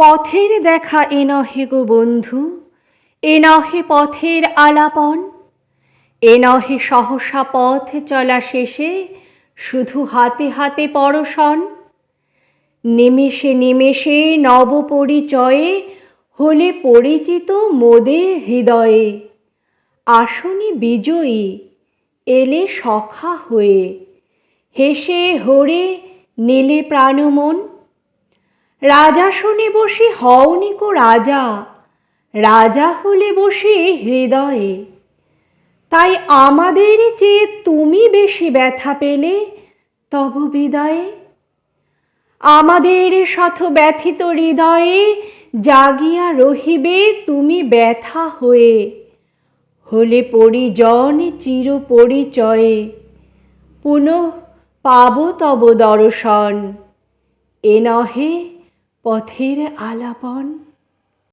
পথের দেখা এ নহে গো বন্ধু, এ নহে পথের আলাপন, এ নহে সহসা পথ চলা শেষে শুধু হাতে হাতে পরশন। নিমেষে নিমেষে নব পরিচয়ে হলে পরিচিত মোদের হৃদয়ে। আসনি বিজয়ী এলে সখা হয়ে, হেসে হরে নীলে প্রাণমন। রাজা শুনে বসে হওনিকো রাজা। রাজা হলে বসে হৃদয়ে। তাই আমাদের চেয়ে তুমি বেশি ব্যথা পেলে, তব বিদায়ে। আমাদের শত ব্যথিত হৃদয়ে জাগিয়া রহিবে তুমি ব্যথা হয়ে। হলে পরিজন চির পরিচয়ে। পুনঃ পাব তব দর্শন। এ নহে পথের আলাপন